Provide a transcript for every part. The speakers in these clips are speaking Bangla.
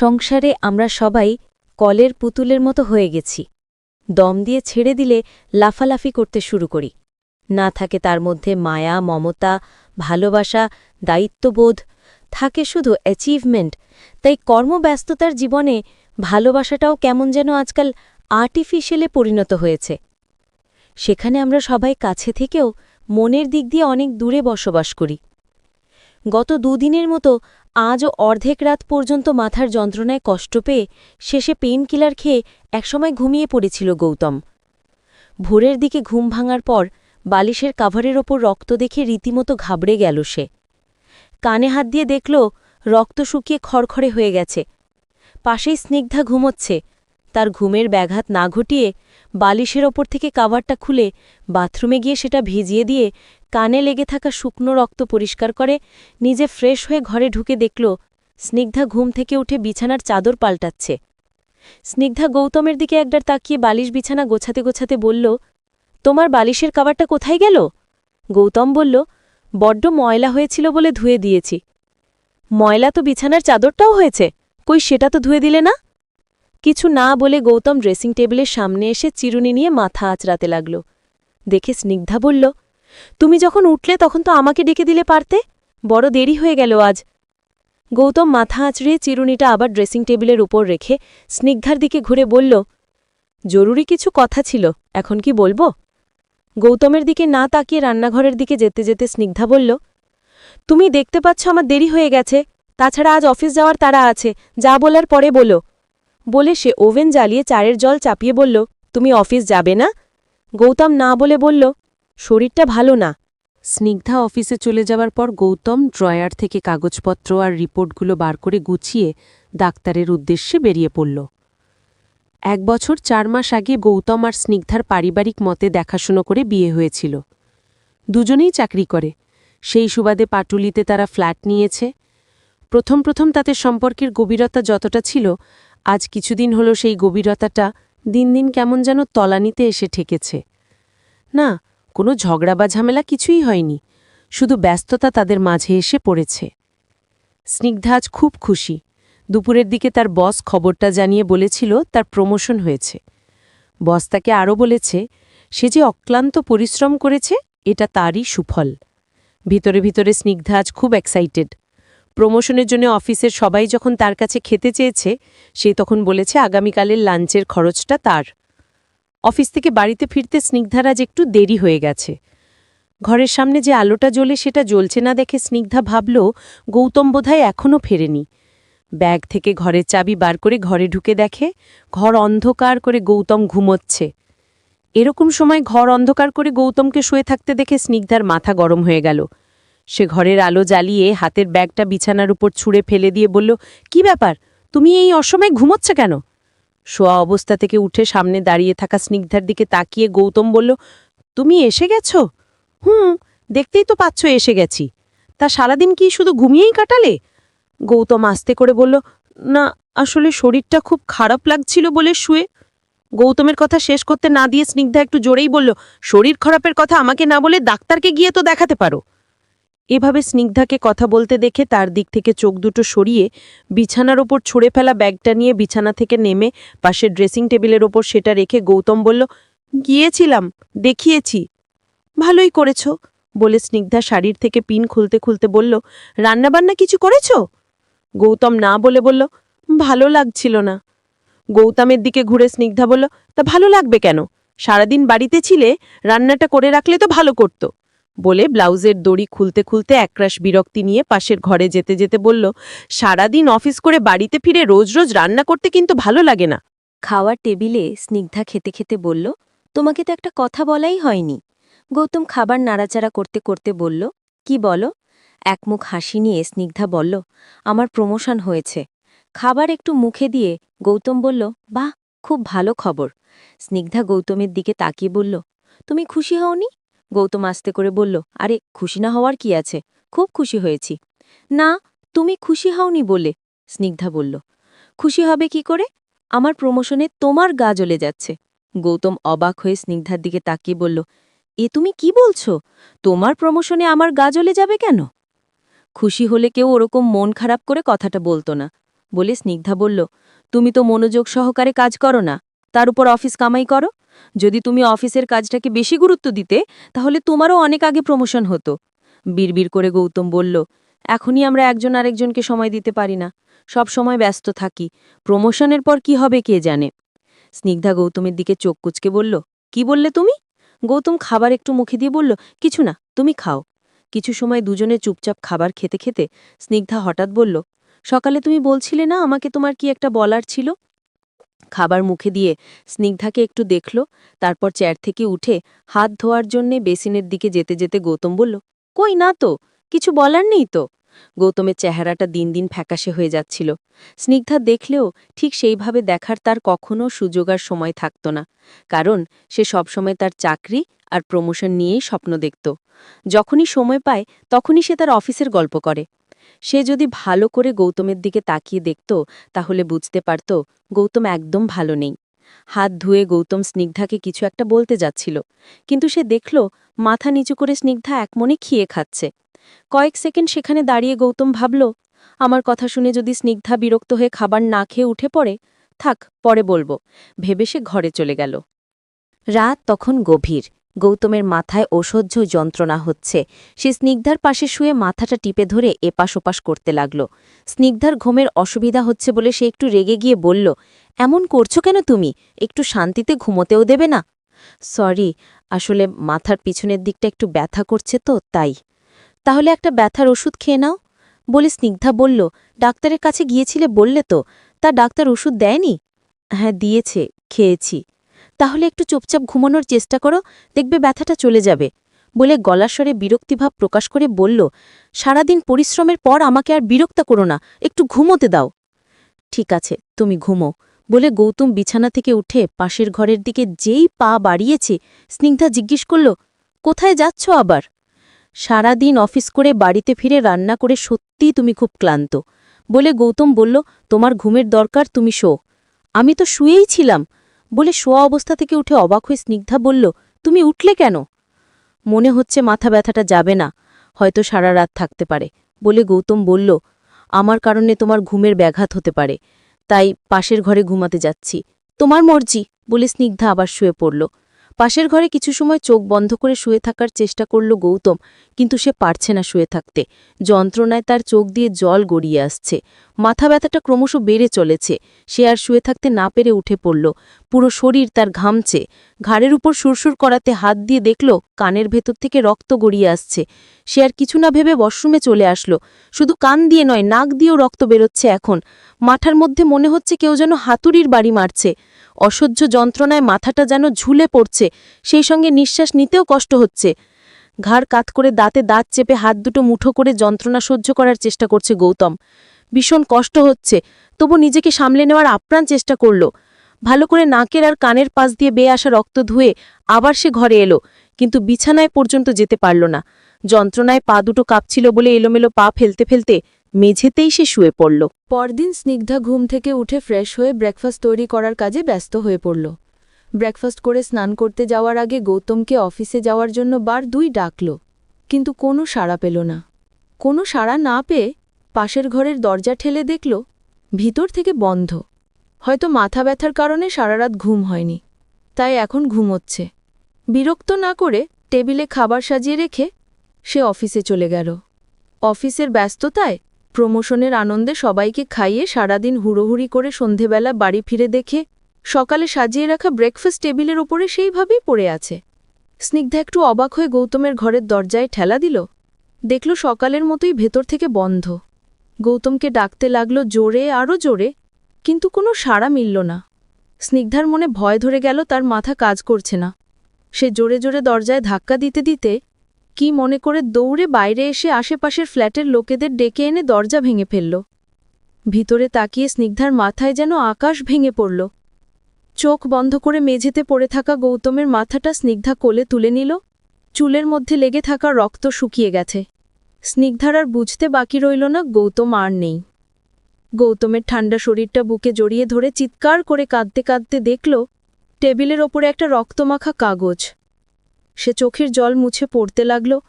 সংসারে আমরা সবাই কলের পুতুলের মতো হয়ে গেছি। দম দিয়ে ছেড়ে দিলে লাফালাফি করতে শুরু করি। না থাকে তার মধ্যে মায়া, মমতা, ভালোবাসা, দায়িত্ববোধ, থাকে শুধু অ্যাচিভমেন্ট তাই কর্মব্যস্ততার জীবনে ভালোবাসাটাও কেমন যেন আজকাল আর্টিফিশিয়ালে পরিণত হয়েছে। সেখানে আমরা সবাই কাছে থেকেও মনের দিক দিয়ে অনেক দূরে বসবাস করি। গত দুদিনের মতো আজও অর্ধেক রাত পর্যন্ত মাথার যন্ত্রণায় কষ্ট পেয়ে শেষে পেন কিলার খেয়ে একসময় ঘুমিয়ে পড়েছিল গৌতম। ভোরের দিকে ঘুম ভাঙার পর বালিশের কাভারের ওপর রক্ত দেখে রীতিমতো ঘাবড়ে গেল সে। কানে হাত দিয়ে দেখল, রক্ত শুকিয়ে খড়খড়ে হয়ে গেছে। পাশেই স্নিগ্ধা ঘুমোচ্ছে। তার ঘুমের ব্যাঘাত না ঘটিয়ে বালিশের ওপর থেকে কাভারটা খুলে বাথরুমে গিয়ে সেটা ভিজিয়ে দিয়ে কানে লেগে থাকা শুকনো রক্ত পরিষ্কার করে, নিজে ফ্রেশ হয়ে ঘরে ঢুকে দেখল, স্নিগ্ধা ঘুম থেকে উঠে বিছানার চাদর পাল্টাচ্ছে। স্নিগ্ধা গৌতমের দিকে একবার তাকিয়ে বালিশ বিছানা গোছাতে গোছাতে বলল, তোমার বালিশের কাভারটা কোথায় গেল? গৌতম বলল, বড্ড ময়লা হয়েছিল বলে ধুয়ে দিয়েছি। ময়লা তো বিছানার চাদরটাও হয়েছে, কই সেটা তো ধুয়ে দিলে না? কিছু না বলে গৌতম ড্রেসিং টেবিলের সামনে এসে চিরুনি নিয়ে মাথা আঁচড়াতে লাগল। দেখে স্নিগ্ধা বলল, তুমি যখন উঠলে তখন তো আমাকে ডেকে দিলে পারতে? বড় দেরি হয়ে গেল আজ। গৌতম মাথা আঁচড়িয়ে চিরুনিটা আবার ড্রেসিং টেবিলের উপর রেখে স্নিগ্ধার দিকে ঘুরে বলল, জরুরি কিছু কথা ছিল, এখন কি বলব? গৌতমের দিকে না তাকিয়ে রান্নাঘরের দিকে যেতে যেতে স্নিগ্ধা বলল, তুমি দেখতে পাচ্ছ আমার দেরি হয়ে গেছে। তাছাড়া আজ অফিস যাওয়ার তারা আছে, যা বলার পরে বলো। বলে সে ওভেন জ্বালিয়ে চায়ের জল চাপিয়ে বলল, তুমি অফিস যাবে না? গৌতম না বলে বলল, শরীরটা ভালো না। স্নিগ্ধা অফিসে চলে যাওয়ার পর গৌতম ড্রয়ার থেকে কাগজপত্র আর রিপোর্টগুলো বার করে গুছিয়ে ডাক্তারের উদ্দেশ্যে বেরিয়ে পড়ল। এক বছর চার মাস আগে গৌতম আর স্নিগ্ধার পারিবারিক মতে দেখাশুনো করে বিয়ে হয়েছিল। দুজনেই চাকরি করে। সেই সুবাদে পাটুলিতে তারা ফ্ল্যাট নিয়েছে। প্রথম প্রথম তাদের সম্পর্কের গভীরতা যতটা ছিল আজ কিছুদিন হলো সেই গভীরতাটা দিন দিন কেমন যেন তলানিতে এসে ঠেকেছে। না, কোনো ঝগড়া বা ঝামেলা কিছুই হয়নি, শুধু ব্যস্ততা তাদের মাঝে এসে পড়েছে। স্নিগ্ধা আজ খুব খুশি। দুপুরের দিকে তার বস খবরটা জানিয়ে বলেছিল, তার প্রমোশন হয়েছে। বস তাকে আরও বলেছে, সে যে অক্লান্ত পরিশ্রম করেছে, এটা তারই সুফল। ভিতরে ভিতরে স্নিগ্ধা আজ খুব এক্সাইটেড প্রমোশনের জন্য অফিসের সবাই যখন তার কাছে খেতে চেয়েছে, সে তখন বলেছে আগামীকালের লাঞ্চের খরচটা তার। অফিস থেকে বাড়িতে ফিরতে স্নিগ্ধার আজ একটু দেরি হয়ে গেছে। ঘরের সামনে যে আলোটা জ্বলে সেটা জ্বলছে না দেখে স্নিগ্ধা ভাবল, গৌতম বোধহয় এখনও ফেরেনি। ব্যাগ থেকে ঘরের চাবি বার করে ঘরে ঢুকে দেখে, ঘর অন্ধকার করে গৌতম ঘুমোচ্ছে। এরকম সময় ঘর অন্ধকার করে গৌতমকে শুয়ে থাকতে দেখে স্নিগ্ধার মাথা গরম হয়ে গেল। সে ঘরের আলো জ্বালিয়ে হাতের ব্যাগটা বিছানার উপর ছুঁড়ে ফেলে দিয়ে বলল, কি ব্যাপার? তুমি এই অসময়ে ঘুমোচ্ছ কেন? শোয়া অবস্থা থেকে উঠে সামনে দাঁড়িয়ে থাকা স্নিগ্ধার দিকে তাকিয়ে গৌতম বলল, তুমি এসে গেছ? হুম, দেখতেই তো পাচ্ছ এসে গেছি। তা সারাদিন কি শুধু ঘুমিয়েই কাটালে? গৌতম আস্তে করে বলল, না, আসলে শরীরটা খুব খারাপ লাগছিল বলে শুয়ে। গৌতমের কথা শেষ করতে না দিয়ে স্নিগ্ধা একটু জোরেই বলল, শরীর খারাপের কথা আমাকে না বলে ডাক্তারকে গিয়ে তো দেখাতে পারো। এভাবে স্নিগ্ধাকে কথা বলতে দেখে তার দিক থেকে চোখ দুটো সরিয়ে বিছানার ওপর ছুঁড়ে ফেলা ব্যাগটা নিয়ে বিছানা থেকে নেমে পাশের ড্রেসিং টেবিলের ওপর সেটা রেখে গৌতম বলল, গিয়েছিলাম, দেখিয়েছি। ভালোই করেছ। বলে স্নিগ্ধা শাড়ির থেকে পিন খুলতে খুলতে বলল, রান্নাবান্না কিছু করেছ? গৌতম না বলে বলল, ভালো লাগছিল না। গৌতমের দিকে ঘুরে স্নিগ্ধা বলল, তা ভালো লাগবে কেন? সারাদিন বাড়িতে ছিলে, রান্নাটা করে রাখলে তো ভালো করত। বলে ব্লাউজের দড়ি খুলতে খুলতে একরাশ বিরক্তি নিয়ে পাশের ঘরে যেতে যেতে বলল, সারাদিন অফিস করে বাড়িতে ফিরে রোজ রোজ রান্না করতে কিন্তু ভালো লাগে না। খাওয়ার টেবিলে স্নিগ্ধা খেতে খেতে বলল, তোমাকে তো একটা কথা বলাই হয়নি। গৌতম খাবার নাড়াচাড়া করতে করতে বলল, কি বলো? একমুখ হাসি নিয়ে স্নিগ্ধা বলল, আমার প্রমোশন হয়েছে। খাবার একটু মুখে দিয়ে গৌতম বলল, বাহ, খুব ভালো খবর। স্নিগ্ধা গৌতমের দিকে তাকিয়ে বলল, তুমি খুশি হওনি? গৌতম আস্তে করে বলল, আরে, খুশি না হওয়ার কি আছে? খুব খুশি হয়েছি। না, তুমি খুশি হওনি বলে, স্নিগ্ধা বলল। খুশি হবে কি করে? আমার প্রমোশনে তোমার গা জ্বলে যাচ্ছে। গৌতম অবাক হয়ে স্নিগ্ধার দিকে তাকিয়ে বলল, এ তুমি কি বলছো? তোমার প্রমোশনে আমার গা জ্বলে যাবে কেন? খুশি হলে কেউ ওরকম মন খারাপ করে কথাটা বলতো না, বলে স্নিগ্ধা বলল, তুমি তো মনোযোগ সহকারে কাজ করো না। তার উপর অফিস কামাই করো। যদি তুমি অফিসের কাজটাকে বেশি গুরুত্ব দিতে, তাহলে তোমারও অনেক আগে প্রমোশন হতো। বিড়বিড় করে গৌতম বলল, এখনই আমরা একজন আরেকজনকে সময় দিতে পারি না। সব সময় ব্যস্ত থাকি। প্রমোশনের পর কি হবে কে জানে? স্নিগ্ধা গৌতমের দিকে চোখ কুচকে বলল, কি বললে তুমি? গৌতম খাবার একটু মুখে দিয়ে বলল, কিছু না, তুমি খাও। কিছু সময় দুজনে চুপচাপ খাবার খেতে খেতে স্নিগ্ধা হঠাৎ বলল, সকালে তুমি বলছিলে না আমাকে তোমার কি একটা বলার ছিল? খাবার মুখে দিয়ে স্নিগ্ধাকে একটু দেখল, তারপর চেয়ার থেকে উঠে হাত ধোয়ার জন্যে বেসিনের দিকে যেতে যেতে গৌতম বলল, কই না তো, কিছু বলার নেই তো? গৌতমের চেহারাটা দিন দিন ফ্যাকাশে হয়ে যাচ্ছিল। স্নিগ্ধা দেখলেও ঠিক সেইভাবে দেখার তার কখনো সুযোগ আর সময় থাকত না, কারণ সে সবসময় তার চাকরি আর প্রমোশন নিয়েই স্বপ্ন দেখত। যখনই সময় পায়, তখনই সে তার অফিসের গল্প করে। সে যদি ভালো করে গৌতমের দিকে তাকিয়ে দেখত, তাহলে বুঝতে পারত গৌতম একদম ভালো নেই। হাত ধুয়ে গৌতম স্নিগ্ধাকে কিছু একটা বলতে যাচ্ছিল। কিন্তু সে দেখল, মাথা নিচু করে স্নিগ্ধা একমনে খেয়ে খাচ্ছে। কয়েক সেকেন্ড সেখানে দাঁড়িয়ে গৌতম ভাবল, আমার কথা শুনে যদি স্নিগ্ধা বিরক্ত হয়ে খাবার না খেয়ে উঠে পড়ে, থাক, পরে বলব। ভেবে সে ঘরে চলে গেল। রাত তখন গভীর। গৌতমের মাথায় অসহ্য যন্ত্রণা হচ্ছে। সে স্নিগ্ধার পাশে শুয়ে মাথাটা টিপে ধরে এপাশ ওপাশ করতে লাগল। স্নিগ্ধার ঘুমের অসুবিধা হচ্ছে বলে সে একটু রেগে গিয়ে বলল, এমন করছ কেন তুমি? একটু শান্তিতে ঘুমোতেও দেবে না? সরি, আসলে মাথার পিছনের দিকটা একটু ব্যথা করছে তো, তাই। তাহলে একটা ব্যথার ওষুধ খেয়ে নাও। বলে স্নিগ্ধা বলল, ডাক্তারের কাছে গিয়েছিলে বললে তো, তা ডাক্তার ওষুধ দেয়নি? হ্যাঁ দিয়েছে, খেয়েছি। তাহলে একটু চুপচাপ ঘুমানোর চেষ্টা করো, দেখবে ব্যথাটা চলে যাবে। বলে গলাস্বরে বিরক্তিভাব প্রকাশ করে বলল, সারাদিন পরিশ্রমের পর আমাকে আর বিরক্ত করো না, একটু ঘুমোতে দাও। ঠিক আছে, তুমি ঘুমো, বলে গৌতম বিছানা থেকে উঠে পাশের ঘরের দিকে যেই পা বাড়িয়েছে, স্নিগ্ধা জিজ্ঞেস করল, কোথায় যাচ্ছ আবার? সারাদিন অফিস করে বাড়িতে ফিরে রান্না করে সত্যিই তুমি খুব ক্লান্ত। বলে গৌতম বলল, তোমার ঘুমের দরকার, তুমি শো। আমি তো শুয়েই ছিলাম। বলে শোয়া অবস্থা থেকে উঠে অবাক হয়ে স্নিগ্ধা বলল, তুমি উঠলে কেন? মনে হচ্ছে মাথা ব্যথাটা যাবে না, হয়তো সারা রাত থাকতে পারে, বলে গৌতম বলল, আমার কারণে তোমার ঘুমের ব্যাঘাত হতে পারে, তাই পাশের ঘরে ঘুমাতে যাচ্ছি। তোমার মর্জি, বলে স্নিগ্ধা আবার শুয়ে পড়ল। পাশের ঘরে কিছু সময় চোখ বন্ধ করে শুয়ে থাকার চেষ্টা করল গৌতম, কিন্তু সে পারছে না শুয়ে থাকতে। যন্ত্রণায় তার চোখ দিয়ে জল গড়িয়ে আসছে। মাথা ব্যথাটা ক্রমশ বেড়ে চলেছে। সে আর শুয়ে থাকতে না পেরে উঠে পড়ল। পুরো শরীর তার ঘামছে। ঘাড়ের উপর সুরসুর করাতে হাত দিয়ে দেখল, কানের ভেতর থেকে রক্ত গড়িয়ে আসছে। সে আর কিছু না ভেবে ওয়াশরুমে চলে আসলো। শুধু কান দিয়ে নয়, নাক দিয়েও রক্ত বেরোচ্ছে এখন। মাথার মধ্যে মনে হচ্ছে কেউ যেন হাতুড়ির বাড়ি মারছে। অসহ্য যন্ত্রণায় মাথাটা যেন ঝুলে পড়ছে। সেই সঙ্গে নিঃশ্বাস নিতেও কষ্ট হচ্ছে। ঘাড় কাত করে দাঁতে দাঁত চেপে হাত দুটো মুঠো করে যন্ত্রণা সহ্য করার চেষ্টা করছে গৌতম। ভীষণ কষ্ট হচ্ছে। তবু নিজেকে সামলে নেওয়ার আপ্রাণ চেষ্টা করল। ভালো করে নাকের আর কানের পাশ দিয়ে বেয়ে আসা রক্ত ধুয়ে আবার সে ঘরে এলো, কিন্তু বিছানায় পর্যন্ত যেতে পারল না। যন্ত্রণায় পা দুটো কাঁপছিল বলে এলোমেলো পা ফেলতে ফেলতে মেঝেতেই সে শুয়ে পড়ল। পরদিন স্নিগ্ধা ঘুম থেকে উঠে ফ্রেশ হয়ে ব্রেকফাস্ট তৈরি করার কাজে ব্যস্ত হয়ে পড়ল। ব্রেকফাস্ট করে স্নান করতে যাওয়ার আগে গৌতমকে অফিসে যাওয়ার জন্য বার দুই ডাকল, কিন্তু কোনো সাড়া পেল না। কোনো সাড়া না পেয়ে পাশের ঘরের দরজা ঠেলে দেখল, ভিতর থেকে বন্ধ। হয়তো মাথা ব্যথার কারণে সারারাত ঘুম হয়নি, তাই এখন ঘুমোচ্ছে। বিরক্ত না করে টেবিলে খাবার সাজিয়ে রেখে সে অফিসে চলে গেল। অফিসের ব্যস্ততায় প্রমোশনের আনন্দে সবাইকে খাইয়ে সারাদিন হুড়োহুড়ি করে সন্ধেবেলা বাড়ি ফিরে দেখে সকালে সাজিয়ে রাখা ব্রেকফাস্ট টেবিলের ওপরে সেইভাবেই পড়ে আছে। স্নিগ্ধা একটু অবাক হয়ে গৌতমের ঘরের দরজায় ঠেলা দিল। দেখল সকালের মতোই ভেতর থেকে বন্ধ। গৌতমকে ডাকতে লাগল জোরে আরও জোরে কিন্তু কোনো সাড়া মিলল না। স্নিগ্ধার মনে ভয় ধরে গেল, তার মাথা কাজ করছে না। সে জোরে জোরে দরজায় ধাক্কা দিতে দিতে কি মনে করে দৌড়ে বাইরে এসে আশেপাশের ফ্ল্যাটের লোকেদের ডেকে এনে দরজা ভেঙে ফেলল। ভিতরে তাকিয়ে স্নিগ্ধার মাথায় যেন আকাশ ভেঙে পড়ল। চোখ বন্ধ করে মেঝেতে পড়ে থাকা গৌতমের মাথাটা স্নিগ্ধা কোলে তুলে নিল। চুলের মধ্যে লেগে থাকা রক্ত শুকিয়ে গেছে। স্নিগ্ধার আর বুঝতে বাকি রইল না, গৌতম আর নেই। গৌতমের ঠান্ডা শরীরটা বুকে জড়িয়ে ধরে চিৎকার করে কাঁদতে কাঁদতে দেখল, টেবিলের ওপরে একটা রক্তমাখা কাগজ। সে চোখের জল মুছে পড়তে লাগল।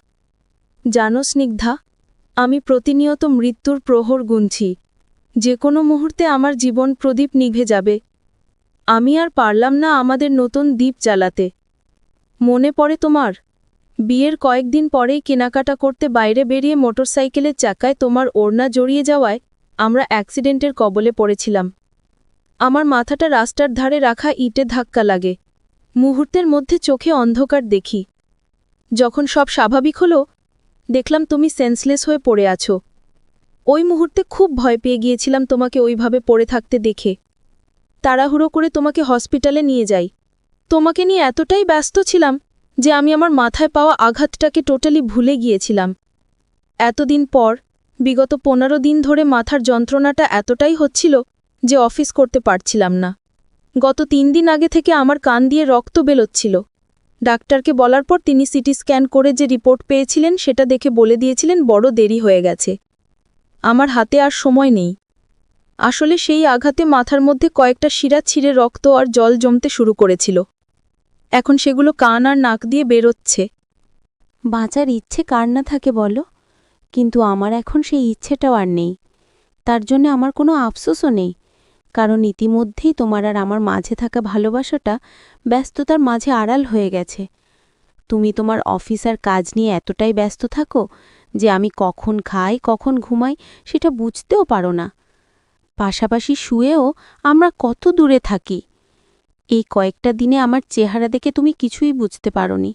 জানো স্নিগ্ধা, আমি প্রতিনিয়ত মৃত্যুর প্রহর গুনছি। যে কোনো মুহূর্তে আমার জীবন প্রদীপ নিভে যাবে। আমি আর পারলাম না আমাদের নতুন দ্বীপ জ্বালাতে। মনে পড়ে তোমার, বিয়ের কয়েকদিন পরেই কেনাকাটা করতে বাইরে বেরিয়ে মোটরসাইকেলের চাকায় তোমার ওড়না জড়িয়ে যাওয়ায় আমরা অ্যাক্সিডেন্টের কবলে পড়েছিলাম। আমার মাথাটা রাস্তার ধারে রাখা ইটে ধাক্কা লাগে। মুহূর্তের মধ্যে চোখে অন্ধকার দেখি। যখন সব স্বাভাবিক হলো, দেখলাম তুমি সেন্সলেস হয়ে পড়ে আছো। ওই মুহূর্তে খুব ভয় পেয়ে গিয়েছিলাম তোমাকে ওইভাবে পড়ে থাকতে দেখে। তাড়াহুড়ো করে তোমাকে হসপিটালে নিয়ে যাই। তোমাকে নিয়ে এতটাই ব্যস্ত ছিলাম যে আমি আমার মাথায় পাওয়া আঘাতটাকে টোটালি ভুলে গিয়েছিলাম। এতদিন পর বিগত পনেরো দিন ধরে মাথার যন্ত্রণাটা এতটাই হচ্ছিল যে অফিস করতে পারছিলাম না। গত তিন দিন আগে থেকে আমার কান দিয়ে রক্ত বেরোচ্ছিল। ডাক্তারকে বলার পর তিনি সিটি স্ক্যান করে যে রিপোর্ট পেয়েছিলেন সেটা দেখে বলে দিয়েছিলেন, বড় দেরি হয়ে গেছে। আমার হাতে আর সময় নেই। আসলে সেই আঘাতে মাথার মধ্যে কয়েকটা শিরা ছিঁড়ে রক্ত আর জল জমতে শুরু করেছিল। এখন সেগুলো কান আর নাক দিয়ে বেরোচ্ছে। বাঁচার ইচ্ছে কার না থাকে বলো? কিন্তু আমার এখন সেই ইচ্ছেটাও আর নেই। তার জন্য আমার কোনো আফসোসও নেই। কারণ ইতিমধ্যেই তোমার আর আমার মাঝে থাকা ভালোবাসাটা ব্যস্ততার মাঝে আড়াল হয়ে গেছে। তুমি তোমার অফিস আর কাজ নিয়ে এতটাই ব্যস্ত থাকো যে আমি কখন খাই, কখন ঘুমাই সেটা বুঝতেও পারো না। পাশাপাশি শুয়েও আমরা কত দূরে থাকি। এই কয়েকটা দিনে আমার চেহারা দেখে তুমি কিছুই বুঝতে পারোনি।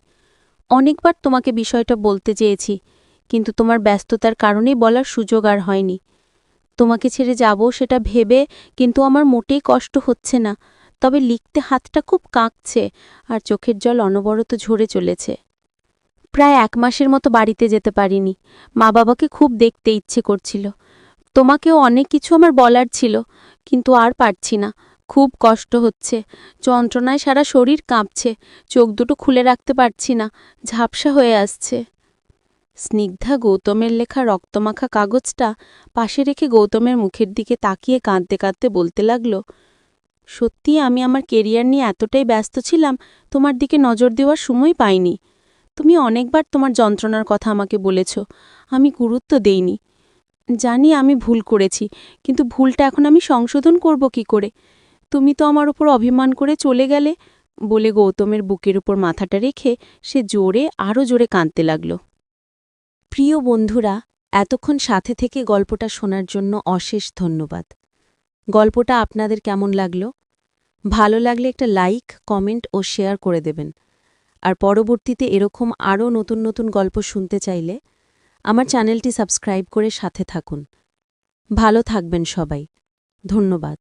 অনেকবার তোমাকে বিষয়টা বলতে চেয়েছি কিন্তু তোমার ব্যস্ততার কারণেই বলার সুযোগ আর হয়নি। তোমাকে ছেড়ে যাব সেটা ভেবে কিন্তু আমার মোটেই কষ্ট হচ্ছে না। তবে লিখতে হাতটা খুব কাঁকছে আর চোখের জল অনবরত ঝরে চলেছে। প্রায় এক মাসের মতো বাড়িতে যেতে পারিনি। মা বাবাকে খুব দেখতে ইচ্ছে করছিল। তোমাকেও অনেক কিছু আমার বলার ছিল, কিন্তু আর পারছি না। খুব কষ্ট হচ্ছে। যন্ত্রণায় সারা শরীর কাঁপছে। চোখ দুটো খুলে রাখতে পারছি না। ঝাপসা হয়ে আসছে। স্নিগ্ধা গৌতমের লেখা রক্তমাখা কাগজটা পাশে রেখে গৌতমের মুখের দিকে তাকিয়ে কাঁদতে কাঁদতে বলতে লাগল, সত্যি আমি আমার কেরিয়ার নিয়ে এতটাই ব্যস্ত ছিলাম, তোমার দিকে নজর দেওয়ার সময় পাইনি। তুমি অনেকবার তোমার যন্ত্রণার কথা আমাকে বলেছ, আমি গুরুত্ব দেইনি। জানি আমি ভুল করেছি, কিন্তু ভুলটা এখন আমি সংশোধন করব কি করে? তুমি তো আমার ওপর অভিমান করে চলে গেলে? বলে গৌতমের বুকের উপর মাথাটা রেখে সে জোরে আরও জোরে কাঁদতে লাগল। প্রিয় বন্ধুরা, এতক্ষণ সাথে থেকে গল্পটা শোনার জন্য অশেষ ধন্যবাদ। গল্পটা আপনাদের কেমন লাগল? ভালো লাগলে একটা লাইক, কমেন্ট ও শেয়ার করে দেবেন। আর পরবর্তীতে এরকম আরও নতুন নতুন গল্প শুনতে চাইলে আমার চ্যানেলটি সাবস্ক্রাইব করে সাথে থাকুন। ভালো থাকবেন সবাই। ধন্যবাদ।